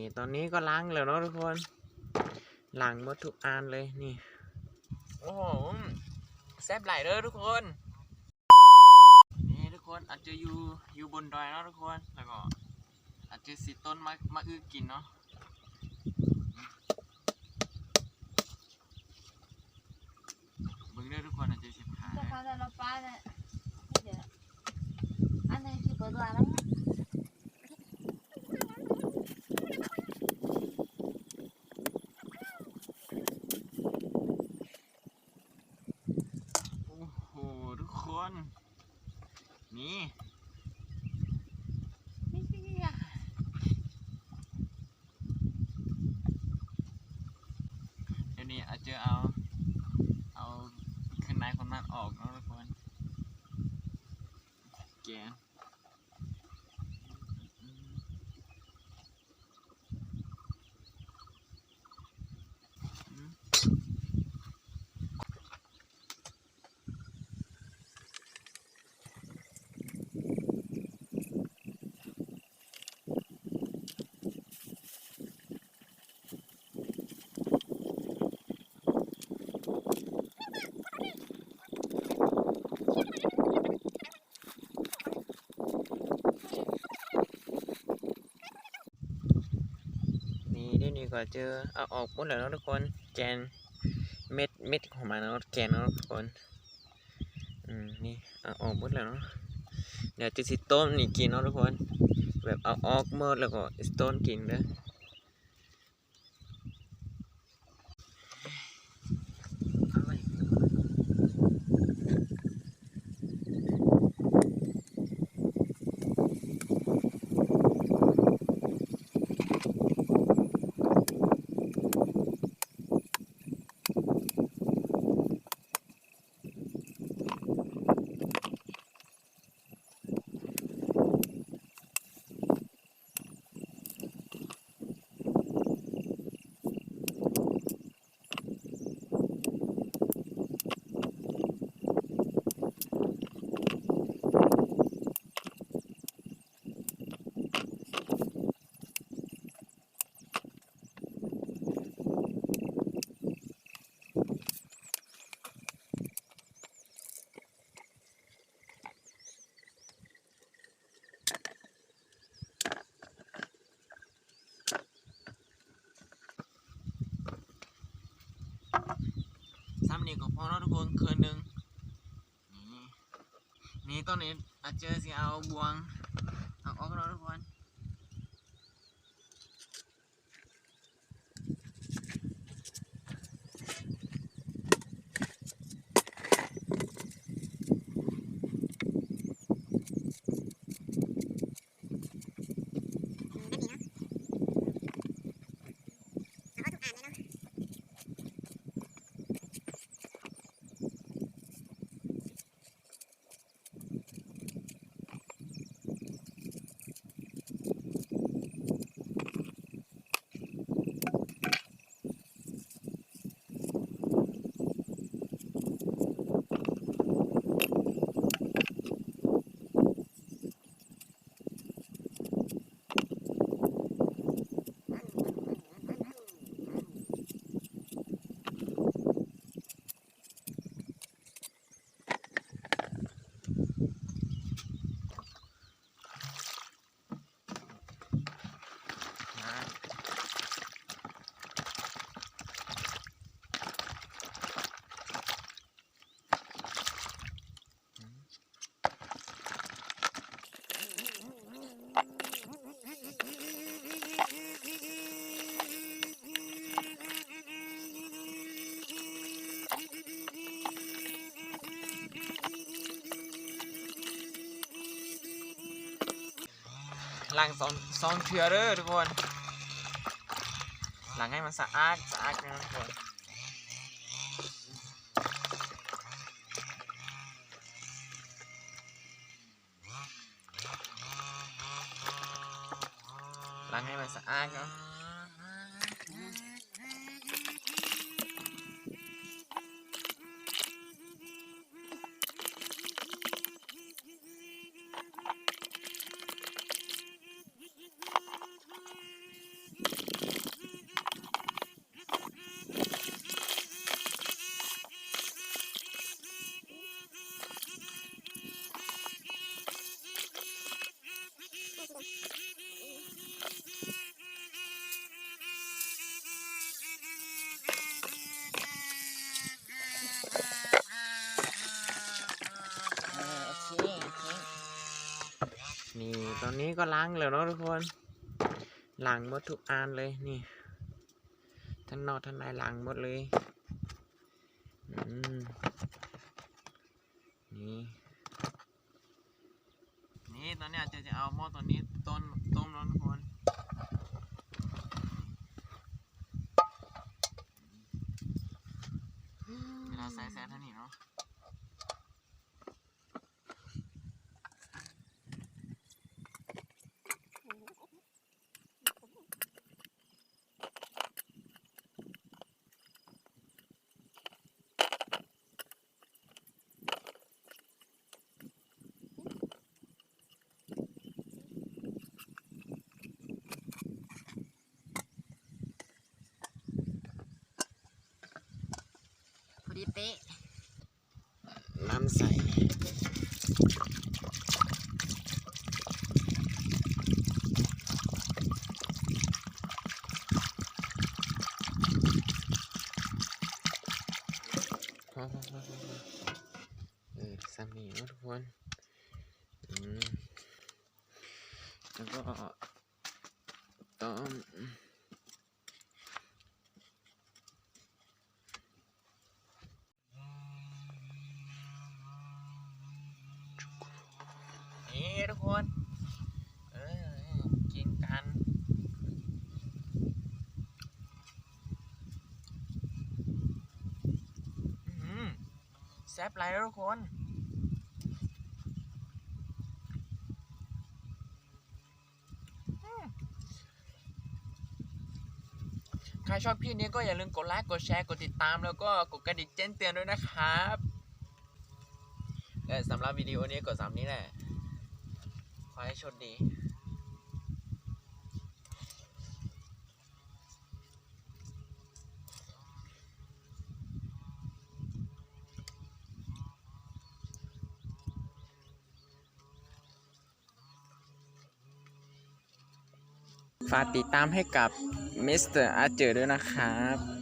นี่ตอนนี้ก็ล้างแล้วเนาะทุกคนล้างหมดทุกอันเลยนี่ โอ้โหแซ่บหลายเด้อทุกคน นี่ทุกคนอาจจะอยู่อยู่บนดอยเนาะทุกคนแล้วก็อาจจะสิต้นมะมะอื้อกินเนาะเบิ่งเด้อทุกคนอาจจะสิบหาจะพาแต่เราป้าเนี่ยนี่เดี๋ยวอันนี้คือเปิดร้านแล้วเนี่ย โอ้โห ทุกคนนี่นี่นี่นี่อะเดี๋ยวนี้อาจจะเอา เอาขึ้นในคนนั้นออกเนาะทุกคนแกนอืม นี่เดี๋ยวนี้ก็เจอเอาออกหมดแล้วนะทุกคนแกนเม็ดเม็ดของมันนะแกนนะทุกคนอืมนี่เอาออกหมดแล้วเนาะเดี๋ยวจะสิต้มนี่กินเนาะทุกคน แบบเอาออกหมดแล้วก็สต้มกินเด้อ นี้ก็พอเนาะทุกคนคืนหนึ่งนี่นี่ตอนนี้อาจจะสิเอาบวงเอาออกแล้วทุกคนนะ ล้างสองสองเทือเด้อทุกคนล้างให้มันสะอาดสะอาดนะทุกคนล้างให้มันสะอาดเนาะ ก็ล้างแล้วเนาะทุกคนล้างหมดทุกอันเลยนี่ทั้งนอกทั้งในล้างหมดเลยนี่นี่ตอนนี้จะจะเอาหม้อตัวนี้ต้นต้มแล้วทุกคนเวลาใส่แซ่ท่านี่เนาะ ดีเป๊ะน้ำใสเออสามีทุกคนแล้วก็ต้มนี่ทุกคน เออ กินกัน อื้อหือแซ่บไรแล้วทุกคน ใครชอบคลิปนี้ก็อย่าลืมกดไลค์ กดแชร์ กดติดตาม แล้วก็กดกระดิ่งแจ้งเตือนด้วยนะครับและสำหรับวิดีโอนี้กดสามนี้แหละ ขอให้โชคดี ฝากติดตามให้กับมิสเตอร์อาเจอด้วยนะครับ